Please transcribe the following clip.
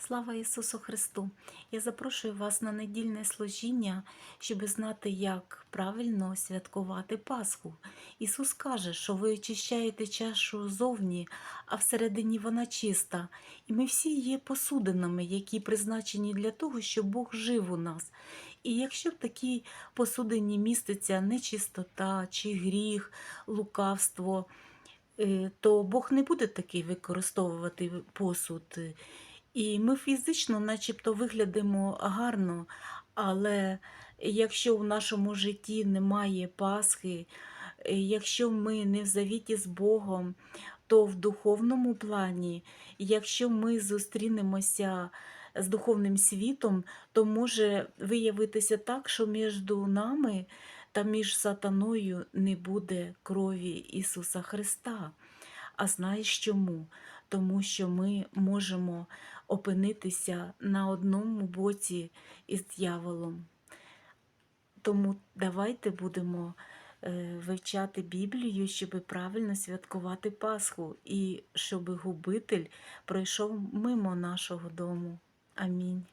Слава Ісусу Христу! Я запрошую вас на недільне служіння, щоб знати, як правильно святкувати Пасху. Ісус каже, що ви очищаєте чашу зовні, а всередині вона чиста. І ми всі є посудинами, які призначені для того, щоб Бог жив у нас. І якщо в такій посудині міститься нечистота чи гріх, лукавство, е, то Бог не буде такий використовувати посуд. І ми фізично, начебто, виглядимо гарно, але якщо в нашому житті немає Пасхи, е, якщо ми не в завіті з Богом, то в духовному плані, якщо ми зустрінемося з духовним світом, то може виявитися так, що між нами та між сатаною не буде крові Ісуса Христа. А знаєш чому? Тому що ми можемо опинитися на одному боці із дьяволом. Тому давайте будемо е, вивчати Біблію, щоб правильно святкувати Пасху і щоб губитель пройшов мимо нашого дому. Амінь.